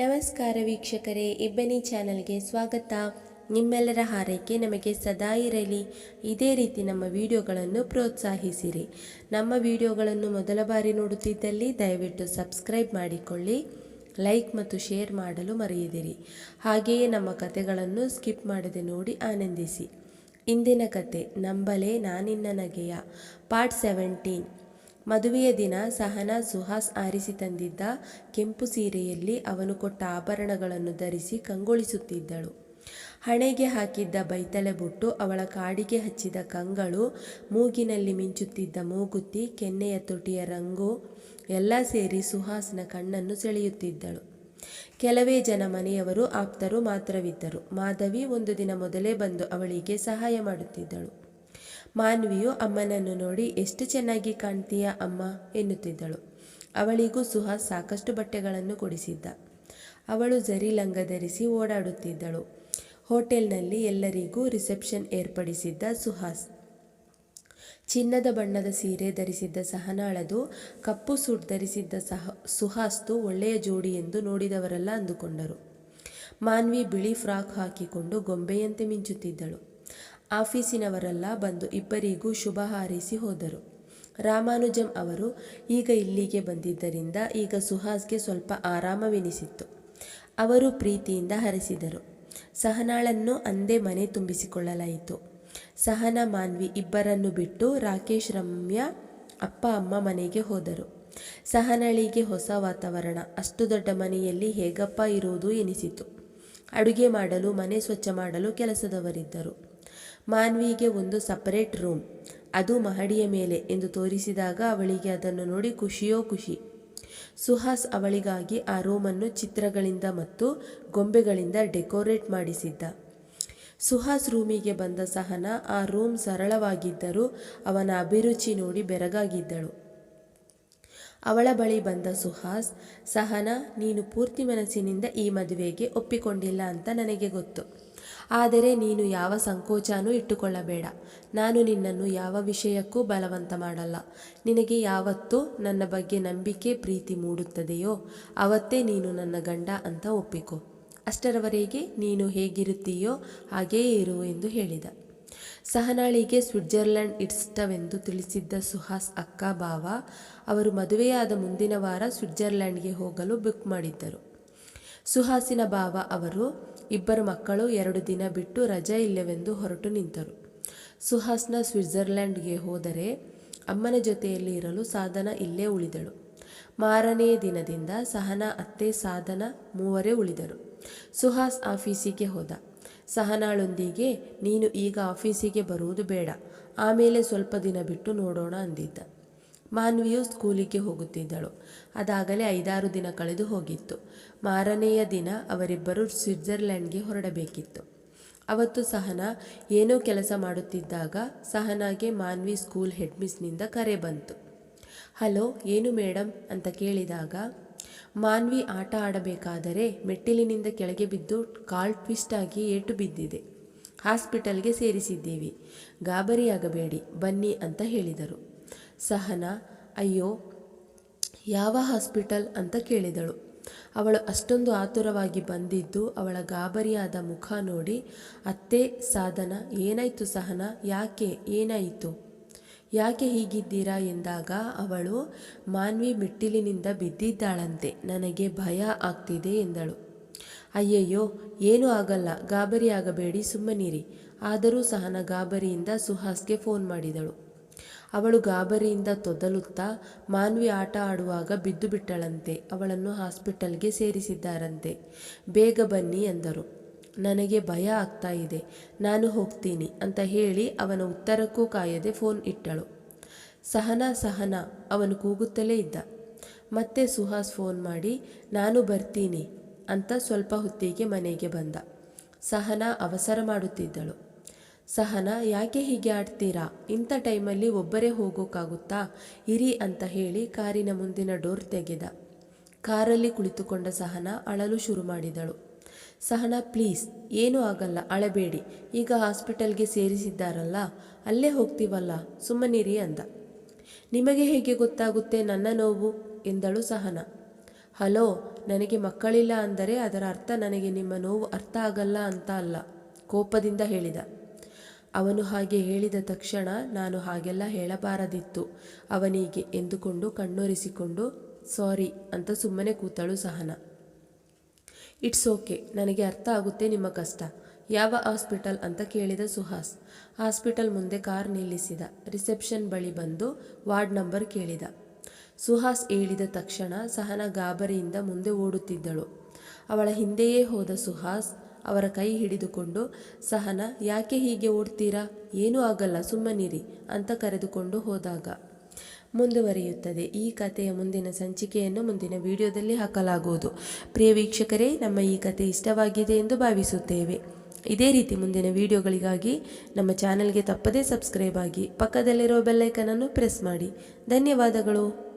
ನಮಸ್ಕಾರ ವೀಕ್ಷಕರೇ, ಇಬ್ಬನಿ ಚಾನಲ್ಗೆ ಸ್ವಾಗತ. ನಿಮ್ಮೆಲ್ಲರ ಹಾರೈಕೆ ನಮಗೆ ಸದಾ ಇರಲಿ. ಇದೇ ರೀತಿ ನಮ್ಮ ವಿಡಿಯೋಗಳನ್ನು ಪ್ರೋತ್ಸಾಹಿಸಿರಿ. ನಮ್ಮ ವಿಡಿಯೋಗಳನ್ನು ಮೊದಲ ಬಾರಿ ನೋಡುತ್ತಿದ್ದಲ್ಲಿ ದಯವಿಟ್ಟು ಸಬ್ಸ್ಕ್ರೈಬ್ ಮಾಡಿಕೊಳ್ಳಿ, ಲೈಕ್ ಮತ್ತು ಶೇರ್ ಮಾಡಲು ಮರೆಯದಿರಿ. ಹಾಗೆಯೇ ನಮ್ಮ ಕತೆಗಳನ್ನು ಸ್ಕಿಪ್ ಮಾಡದೆ ನೋಡಿ ಆನಂದಿಸಿ. ಇಂದಿನ ಕತೆ ನಂಬಲೇ ನಾನಿನ್ನ ನಗೆಯ, ಪಾರ್ಟ್ ಸೆವೆಂಟೀನ್. ಮದುವೆಯ ದಿನ ಸಹನಾ ಸುಹಾಸ್ ಆರಿಸಿ ತಂದಿದ್ದ ಕೆಂಪು ಸೀರೆಯಲ್ಲಿ ಅವನು ಕೊಟ್ಟ ಆಭರಣಗಳನ್ನು ಧರಿಸಿ ಕಂಗೊಳಿಸುತ್ತಿದ್ದಳು. ಹಣೆಗೆ ಹಾಕಿದ್ದ ಬೈತಲೆ ಬುಟ್ಟು, ಅವಳ ಕಾಡಿಗೆ ಹಚ್ಚಿದ ಕಂಗಳು, ಮೂಗಿನಲ್ಲಿ ಮಿಂಚುತ್ತಿದ್ದ ಮೂಗುತಿ ಕೆನ್ನೆಯ ತೊಟಿಯ ರಂಗು, ಎಲ್ಲ ಸೇರಿ ಸುಹಾಸ್ನ ಕಣ್ಣನ್ನು ಸೆಳೆಯುತ್ತಿದ್ದಳು. ಕೆಲವೇ ಜನ ಮನೆಯವರು ಆಪ್ತರು ಮಾತ್ರವಿದ್ದರು. ಮಾಧವಿ ಒಂದು ದಿನ ಮೊದಲೇ ಬಂದು ಅವಳಿಗೆ ಸಹಾಯ ಮಾಡುತ್ತಿದ್ದಳು. ಮಾನ್ವಿಯು ಅಮ್ಮನನ್ನು ನೋಡಿ, ಎಷ್ಟು ಚೆನ್ನಾಗಿ ಕಾಣ್ತೀಯ ಅಮ್ಮ ಎನ್ನುತ್ತಿದ್ದಳು. ಅವಳಿಗೂ ಸುಹಾಸ್ ಸಾಕಷ್ಟು ಬಟ್ಟೆಗಳನ್ನು ಕೊಡಿಸಿದ್ದ. ಅವಳು ಜರಿ ಲಂಗ ಧರಿಸಿ ಓಡಾಡುತ್ತಿದ್ದಳು. ಹೋಟೆಲ್ನಲ್ಲಿ ಎಲ್ಲರಿಗೂ ರಿಸೆಪ್ಷನ್ ಏರ್ಪಡಿಸಿದ್ದ ಸುಹಾಸ್ ಚಿನ್ನದ ಬಣ್ಣದ ಸೀರೆ ಧರಿಸಿದ್ದ ಸಹನಾಳದು ಕಪ್ಪು ಸೂಟ್ ಧರಿಸಿದ್ದ ಸಹ, ಸುಹಾಸ್ತು ಒಳ್ಳೆಯ ಜೋಡಿ ಎಂದು ನೋಡಿದವರೆಲ್ಲ ಅಂದುಕೊಂಡರು. ಮಾನ್ವಿ ಬಿಳಿ ಫ್ರಾಕ್ ಹಾಕಿಕೊಂಡು ಗೊಂಬೆಯಂತೆ ಮಿಂಚುತ್ತಿದ್ದಳು. ಆಫೀಸಿನವರೆಲ್ಲ ಬಂದು ಇಬ್ಬರಿಗೂ ಶುಭ ಹಾರೈಸಿ ಹೋದರು. ರಾಮಾನುಜಂ ಅವರು, ಈಗ ಇಲ್ಲಿಗೆ ಬಂದಿದ್ದರಿಂದ ಈಗ ಸುಹಾಸ್ಗೆ ಸ್ವಲ್ಪ ಆರಾಮವೆನಿಸಿತ್ತು. ಅವರು ಪ್ರೀತಿಯಿಂದ ಹರಿಸಿದರು. ಸಹನಾಳನ್ನು ಅಂದೇ ಮನೆ ತುಂಬಿಸಿಕೊಳ್ಳಲಾಯಿತು. ಸಹನ ಮಾನ್ವಿ ಇಬ್ಬರನ್ನು ಬಿಟ್ಟು ರಾಕೇಶ್, ರಮ್ಯ, ಅಪ್ಪ, ಅಮ್ಮ ಮನೆಗೆ ಹೋದರು. ಸಹನಳಿಗೆ ಹೊಸ ವಾತಾವರಣ. ಅಷ್ಟು ದೊಡ್ಡ ಮನೆಯಲ್ಲಿ ಹೇಗಪ್ಪ ಇರುವುದು ಎನಿಸಿತು. ಅಡುಗೆ ಮಾಡಲು, ಮನೆ ಸ್ವಚ್ಛ ಮಾಡಲು ಕೆಲಸದವರಿದ್ದರು. ಮಾನ್ವಿಗೆ ಒಂದು ಸಪರೇಟ್ ರೂಮ್. ಅದು ಮಹಡಿಯ ಮೇಲೆ ಎಂದು ತೋರಿಸಿದಾಗ ಅವಳಿಗೆ ಅದನ್ನು ನೋಡಿ ಖುಷಿಯೋ ಖುಷಿ. ಸುಹಾಸ್ ಅವಳಿಗಾಗಿ ಆ ರೂಮನ್ನು ಚಿತ್ರಗಳಿಂದ ಮತ್ತು ಗೊಂಬೆಗಳಿಂದ ಡೆಕೋರೇಟ್ ಮಾಡಿಸಿದ್ದ. ಸುಹಾಸ್ ರೂಮಿಗೆ ಬಂದ ಸಹನ ಆ ರೂಮ್ ಸರಳವಾಗಿದ್ದರೂ ಅವನ ಅಭಿರುಚಿ ನೋಡಿ ಬೆರಗಾಗಿದ್ದಳು. ಅವಳ ಬಳಿ ಬಂದ ಸುಹಾಸ್, ಸಹನ, ನೀನು ಪೂರ್ತಿ ಮನಸ್ಸಿನಿಂದ ಈ ಮದುವೆಗೆ ಒಪ್ಪಿಕೊಂಡಿಲ್ಲ ಅಂತ ನನಗೆ ಗೊತ್ತು. ಆದರೆ ನೀನು ಯಾವ ಸಂಕೋಚನೂ ಇಟ್ಟುಕೊಳ್ಳಬೇಡ. ನಾನು ನಿನ್ನನ್ನು ಯಾವ ವಿಷಯಕ್ಕೂ ಬಲವಂತ ಮಾಡಲ್ಲ. ನಿನಗೆ ಯಾವತ್ತೂ ನನ್ನ ಬಗ್ಗೆ ನಂಬಿಕೆ, ಪ್ರೀತಿ ಮೂಡುತ್ತದೆಯೋ ಅವತ್ತೇ ನೀನು ನನ್ನ ಗಂಡ ಅಂತ ಒಪ್ಪಿಕೊ. ಅಷ್ಟರವರೆಗೆ ನೀನು ಹೇಗಿರುತ್ತೀಯೋ ಹಾಗೆಯೇ ಇರು ಎಂದು ಹೇಳಿದ. ಸಹನಾಳಿಗೆ ಸ್ವಿಟ್ಜರ್ಲೆಂಡ್ ಇಷ್ಟವೆಂದು ತಿಳಿಸಿದ್ದ ಸುಹಾಸ್ ಅಕ್ಕ ಬಾವ ಅವರು ಮದುವೆಯಾದ ಮುಂದಿನ ವಾರ ಸ್ವಿಟ್ಜರ್ಲೆಂಡ್ಗೆ ಹೋಗಲು ಬುಕ್ ಮಾಡಿದ್ದರು. ಸುಹಾಸಿನ ಬಾವ ಅವರು ಇಬ್ಬರು ಮಕ್ಕಳು ಎರಡು ದಿನ ಬಿಟ್ಟು ರಜೆ ಇಲ್ಲವೆಂದು ಹೊರಟು ನಿಂತರು. ಸುಹಾಸ್ನ ಸ್ವಿಟ್ಜರ್ಲೆಂಡ್ಗೆ ಹೋದರೆ ಅಮ್ಮನ ಜೊತೆಯಲ್ಲಿ ಇರಲು ಸಾಧನ ಇಲ್ಲೇ ಉಳಿದಳು. ಮಾರನೇ ದಿನದಿಂದ ಸಹನ ಅತ್ತೆ ಸಾಧನ ಮೂವರೇ ಉಳಿದರು. ಸುಹಾಸ್ ಆಫೀಸಿಗೆ ಹೋದ. ಸಹನಾಳೊಂದಿಗೆ, ನೀನು ಈಗ ಆಫೀಸಿಗೆ ಬರುವುದು ಬೇಡ. ಆಮೇಲೆ ಸ್ವಲ್ಪ ದಿನ ಬಿಟ್ಟು ನೋಡೋಣ ಅಂದಿದ್ದ. ಮಾನ್ವಿಯು ಸ್ಕೂಲಿಗೆ ಹೋಗುತ್ತಿದ್ದಳು. ಅದಾಗಲೇ ಐದಾರು ದಿನ ಕಳೆದು ಹೋಗಿತ್ತು. ಮಾರನೆಯ ದಿನ ಅವರಿಬ್ಬರು ಸ್ವಿಟ್ಜರ್ಲೆಂಡ್ಗೆ ಹೊರಡಬೇಕಿತ್ತು. ಅವತ್ತು ಸಹನಾ ಏನೋ ಕೆಲಸ ಮಾಡುತ್ತಿದ್ದಾಗ ಸಹನಾಗೆ ಮಾನ್ವಿ ಸ್ಕೂಲ್ ಹೆಡ್ ಮಿಸ್ನಿಂದ ಕರೆ ಬಂತು. ಹಲೋ, ಏನು ಮೇಡಮ್ ಅಂತ ಕೇಳಿದಾಗ, ಮಾನ್ವಿ ಆಟ ಆಡಬೇಕಾದರೆ ಮೆಟ್ಟಿಲಿನಿಂದ ಕೆಳಗೆ ಬಿದ್ದು ಕಾಲ್ ಟ್ವಿಸ್ಟ್ ಆಗಿ ಏಟು ಬಿದ್ದಿದೆ. ಹಾಸ್ಪಿಟಲ್ಗೆ ಸೇರಿಸಿದ್ದೀವಿ. ಗಾಬರಿಯಾಗಬೇಡಿ, ಬನ್ನಿ ಅಂತ ಹೇಳಿದರು. ಸಹನಾ, ಅಯ್ಯೋ, ಯಾವ ಹಾಸ್ಪಿಟಲ್ ಅಂತ ಕೇಳಿದಳು. ಅವಳು ಅಷ್ಟೊಂದು ಆತುರವಾಗಿ ಬಂದಿದ್ದು ಅವಳ ಗಾಬರಿಯಾದ ಮುಖ ನೋಡಿ, ಅತ್ತೆ, ಸಾಧನ, ಏನಾಯಿತು ಸಹನ, ಯಾಕೆ, ಏನಾಯಿತು? ಯಾಕೆ ಹೀಗಿದ್ದೀರಾ ಎಂದಾಗ, ಅವಳು, ಮಾನ್ವಿ ಮೆಟ್ಟಿಲಿನಿಂದ ಬಿದ್ದಿದ್ದಾಳಂತೆ, ನನಗೆ ಭಯ ಆಗ್ತಿದೆ ಎಂದಳು. ಅಯ್ಯಯ್ಯೋ, ಏನೂ ಆಗಲ್ಲ ಗಾಬರಿಯಾಗಬೇಡಿ ಸುಮ್ಮನಿರಿ. ಆದರೂ ಸಹನ ಗಾಬರಿಯಿಂದ ಸುಹಾಸ್ಗೆ ಫೋನ್ ಮಾಡಿದಳು. ಅವಳು ಗಾಬರಿಯಿಂದ ತೊದಲುತ್ತಾ ಮಾನ್ವಿ ಆಟ ಆಡುವಾಗ ಬಿದ್ದು ಬಿಟ್ಟಳಂತೆ. ಅವಳನ್ನು ಹಾಸ್ಪಿಟಲ್ಗೆ ಸೇರಿಸಿದ್ದಾರಂತೆ. ಬೇಗ ಬನ್ನಿ ಎಂದರು ನನಗೆ ಭಯ ಆಗ್ತಾ ಇದೆ. ನಾನು ಹೋಗ್ತೀನಿ ಅಂತ ಹೇಳಿ ಅವನ ಉತ್ತರಕ್ಕೂ ಕಾಯದೆ ಫೋನ್ ಇಟ್ಟಳು. ಸಹನಾ ಸಹನಾ, ಅವನು ಕೂಗುತ್ತಲೇ ಇದ್ದ. ಮತ್ತೆ ಸುಹಾಸ್ ಫೋನ್ ಮಾಡಿ, ನಾನು ಬರ್ತೀನಿ ಅಂತ ಸ್ವಲ್ಪ ಹೊತ್ತಿಗೆ ಮನೆಗೆ ಬಂದ. ಸಹನಾ ಅವಸರ ಮಾಡುತ್ತಿದ್ದಳು. ಸಹನ ಯಾಕೆ ಹೀಗೆ ಆಡ್ತೀರಾ? ಇಂಥ ಟೈಮಲ್ಲಿ ಒಬ್ಬರೇ ಹೋಗೋಕ್ಕಾಗುತ್ತಾ ಇರಿ ಅಂತ ಹೇಳಿ ಕಾರಿನ ಮುಂದಿನ ಡೋರ್ ತೆಗೆದ. ಕಾರಲ್ಲಿ ಕುಳಿತುಕೊಂಡ ಸಹನ ಅಳಲು ಶುರು ಮಾಡಿದಳು. ಸಹನ, ಪ್ಲೀಸ್, ಏನೂ ಆಗಲ್ಲ, ಅಳಬೇಡಿ. ಈಗ ಹಾಸ್ಪಿಟಲ್ಗೆ ಸೇರಿಸಿದ್ದಾರಲ್ಲ, ಅಲ್ಲೇ ಹೋಗ್ತೀವಲ್ಲ, ಸುಮ್ಮನಿರಿ ಅಂದ. ನಿಮಗೆ ಹೇಗೆ ಗೊತ್ತಾಗುತ್ತೆ ನನ್ನ ನೋವು? ಎಂದಳು ಸಹನ. ಹಲೋ, ನನಗೆ ಮಕ್ಕಳಿಲ್ಲ ಅಂದರೆ ಅದರ ಅರ್ಥ ನನಗೆ ನಿಮ್ಮ ನೋವು ಅರ್ಥ ಆಗಲ್ಲ ಅಂತ ಅಲ್ಲ, ಕೋಪದಿಂದ ಹೇಳಿದ. ಅವನು ಹಾಗೆ ಹೇಳಿದ ತಕ್ಷಣ ನಾನು ಹಾಗೆಲ್ಲ ಹೇಳಬಾರದಿತ್ತು. ಅವನಿಗೆ ಎಂದುಕೊಂಡು ಕಣ್ಣೊರೆಸಿಕೊಂಡು, ಸಾರಿ ಅಂತ ಸುಮ್ಮನೆ ಕೂತಳು ಸಹನ. ಇಟ್ಸ್ ಓಕೆ, ನನಗೆ ಅರ್ಥ ಆಗುತ್ತೆ ನಿಮ್ಮ ಕಷ್ಟ. ಯಾವ ಹಾಸ್ಪಿಟಲ್ ಅಂತ ಕೇಳಿದ ಸುಹಾಸ್. ಹಾಸ್ಪಿಟಲ್ ಮುಂದೆ ಕಾರ್ ನಿಲ್ಲಿಸಿದ. ರಿಸೆಪ್ಷನ್ ಬಳಿ ಬಂದು ವಾರ್ಡ್ ನಂಬರ್ ಕೇಳಿದ. ಸುಹಾಸ್ ಹೇಳಿದ ತಕ್ಷಣ ಸಹನ ಗಾಬರಿಯಿಂದ ಮುಂದೆ ಓಡುತ್ತಿದ್ದಳು. ಅವಳ ಹಿಂದೆಯೇ ಹೋದ ಸುಹಾಸ್ ಅವರ ಕೈ ಹಿಡಿದುಕೊಂಡು, ಸಹನ, ಯಾಕೆ ಹೀಗೆ ಓಡ್ತೀರಾ? ಏನೂ ಆಗಲ್ಲ, ಸುಮ್ಮನಿರಿ ಅಂತ ಕರೆದುಕೊಂಡು ಹೋದಾಗ. ಮುಂದುವರಿಯುತ್ತದೆ. ಈ ಕಥೆಯ ಮುಂದಿನ ಸಂಚಿಕೆಯನ್ನು ಮುಂದಿನ ವಿಡಿಯೋದಲ್ಲಿ ಹಾಕಲಾಗುವುದು. ಪ್ರಿಯ ವೀಕ್ಷಕರೇ, ನಮ್ಮ ಈ ಕಥೆ ಇಷ್ಟವಾಗಿದೆ ಎಂದು ಭಾವಿಸುತ್ತೇವೆ. ಇದೇ ರೀತಿ ಮುಂದಿನ ವಿಡಿಯೋಗಳಿಗಾಗಿ ನಮ್ಮ ಚಾನೆಲ್ಗೆ ತಪ್ಪದೇ ಸಬ್ಸ್ಕ್ರೈಬ್ ಆಗಿ ಪಕ್ಕದಲ್ಲಿರೋ ಬೆಲ್ಲೈಕನನ್ನು ಪ್ರೆಸ್ ಮಾಡಿ. ಧನ್ಯವಾದಗಳು.